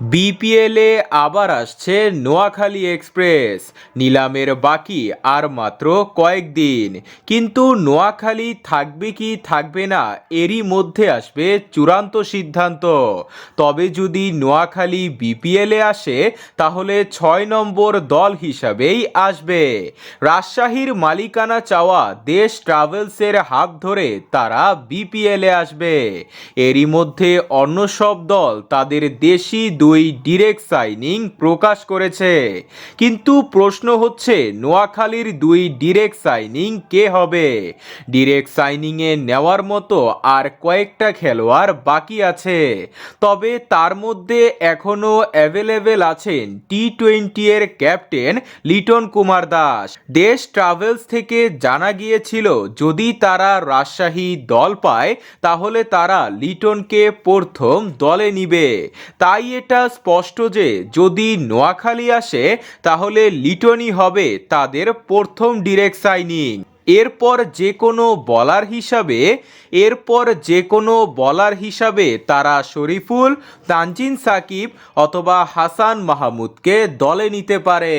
বিপিএলে আবার আসছে নোয়াখালী এক্সপ্রেস। নিলামের বাকি আর মাত্র কয়েকদিন। কিন্তু নোয়াখালী থাকবে কি থাকবে না, এরই মধ্যে আসবে চূড়ান্ত সিদ্ধান্ত। তবে যদি নোয়াখালী বিপিএলে আসে, তাহলে ছয় নম্বর দল হিসাবেই আসবে। রাজশাহীর মালিকানা চাওয়া দেশ ট্রাভেলসের হাত ধরে তারা বিপিএলে আসবে। এরই মধ্যে অন্য সব দল তাদের দেশি দুই ডিরেক্ট সাইনিং প্রকাশ করেছে। কিন্তু প্রশ্ন হচ্ছে, নোয়াখালীর দুই ডিরেক্ট সাইনিং কে হবে? ডিরেক্ট সাইনিংয়ে নেওয়ার মতো আর কয়েকটা খেলোয়াড় বাকি আছে। তবে তার মধ্যে এখনও অ্যাভেলেবেল আছেন টি টোয়েন্টি এর ক্যাপ্টেন লিটন কুমার দাস। দেশ ট্রাভেলস থেকে জানা গিয়েছিল, যদি তারা রাজশাহী দল পায়, তাহলে তারা লিটনকে প্রথম দলে নিবে। তাই এটা স্পষ্ট যে যদি নোয়াখালী আসে, তাহলে লিটনই হবে তাদের প্রথম ডিরেক্ট সাইনিং এরপর যে কোনো বলার হিসাবে, এরপর যে কোনো বলার হিসাবে তারা শরীফুল, তানজিন সাকিব অথবা হাসান মাহমুদকে দলে নিতে পারে।